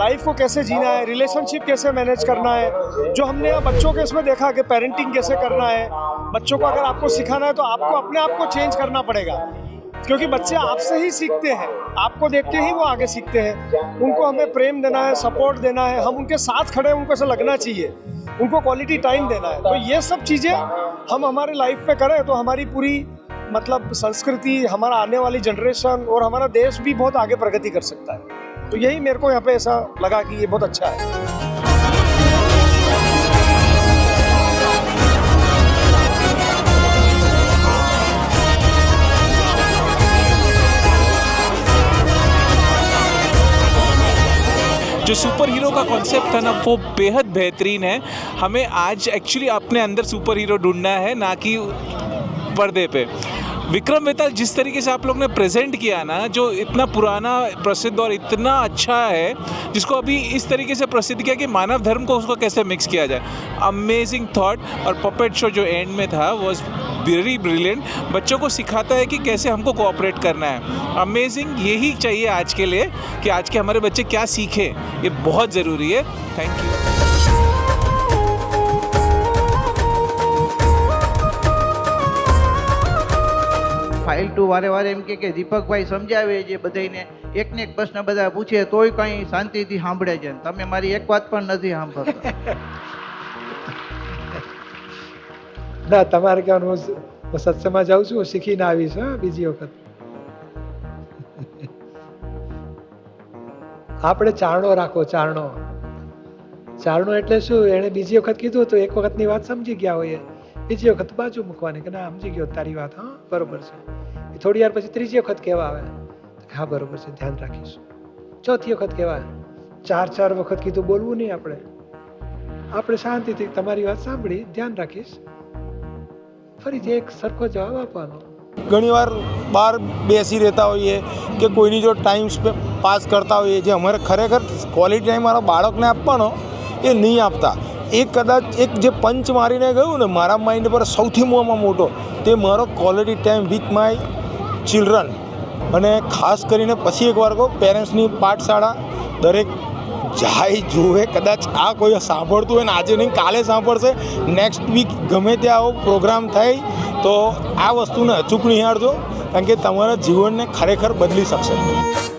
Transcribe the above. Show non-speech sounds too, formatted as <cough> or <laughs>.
कैसे जीना है रिलेशनशिप कैसे मैनेज करना है, जो हमने यहाँ बच्चों के इसमें देखा कि पेरेंटिंग कैसे करना है, बच्चों को अगर आपको सिखाना है तो आपको अपने आप को चेंज करना पड़ेगा। क्योंकि बच्चे आपसे ही सीखते हैं, आपको देख के ही वो आगे सीखते हैं। उनको हमें प्रेम देना है सपोर्ट देना है, हम उनके साथ खड़े उनको ऐसा लगना चाहिए, उनको क्वालिटी टाइम देना है। तो ये सब चीज़ें हम हमारे लाइफ में करें तो हमारी पूरी मतलब संस्कृति, हमारा आने वाली जनरेशन और हमारा देश भी बहुत आगे प्रगति कर सकता है। तो यही मेरे को यहाँ पे ऐसा लगा कि ये बहुत अच्छा है। जो सुपर हीरो का कॉन्सेप्ट था ना, वो बेहद बेहतरीन है। हमें आज एक्चुअली अपने अंदर सुपर हीरो ढूंढना है, ना कि पर्दे पे। विक्रम वेताल, जिस तरीके से आप लोग ने प्रेजेंट किया ना, जो इतना पुराना प्रसिद्ध और इतना अच्छा है, जिसको अभी इस तरीके से प्रसिद्ध किया कि मानव धर्म को उसको कैसे मिक्स किया जाए। अमेजिंग थॉट और पपेट शो जो एंड में था वॉज़ वेरी ब्रिलियंट बच्चों को सिखाता है कि कैसे हमको कोऑपरेट करना है। अमेजिंग यही चाहिए आज के लिए कि आज के हमारे बच्चे क्या सीखें, ये बहुत ज़रूरी है। थैंक यू ફાઇલ ટુ વારે વારે એમ કે દીપકભાઈ સમજાવે છે બધાને એકને એક પ્રશ્ન બધા પૂછે, તોય કંઈ શાંતિથી સાંભળે છે. તમે મારી એક વાત પણ નથી સાંભળતા. <laughs> ના, તમારે કહેવાનું હું સત્સંગમાં જાઉં છું શીખીને આવીશ, હા, બીજી વખત. <laughs> આપણે ચારણો રાખો, ચારણો. ચારણો એટલે શું? એણે બીજી વખત કીધું તો એક વખતની વાત સમજી ગયા હોઈએ. બીજી વખત બાજુ મૂકવાની કે ના, સમજી ગયો તારી વાત, હા, બરોબર છે. થોડી વાર પછી ત્રીજી વખત કહેવા આવે હા, બરોબર છે, ધ્યાન રાખીશ. ચોથી વખત કહેવાય. ચાર ચાર વખત કીધું બોલવું નહીં આપણે. આપણે શાંતિથી તમારી વાત સાંભળી, ધ્યાન રાખીશ. ફરીથી એક સરખો જવાબ આપવાનો. ઘણીવાર બહાર બેસી રહેતા હોઈએ કે કોઈની જો ટાઈમ પાસ કરતા હોઈએ, જે અમારે ખરેખર ક્વોલિટી ટાઈમ મારા બાળકને આપવાનો, એ નહીં આપતા. એ કદાચ એક જે પંચ મારીને ગયું ને, મારા માઇન્ડ પર સૌથી મોંમાં મોટો, તે મારો quality time with my children અને ખાસ કરીને પછી એકવાર કહું પેરેન્ટ્સની પાઠશાળા, દરેક જાય જોવે કદાચ આ કોઈ સાંભળતું હોય ને, આજે નહીં, કાલે સાંભળશે નેક્સ્ટ વીક ગમે ત્યાં આવો પ્રોગ્રામ થાય, તો આ વસ્તુને અચૂક નિહાળજો કારણ કે તમારા જીવનને ખરેખર બદલી શકશે.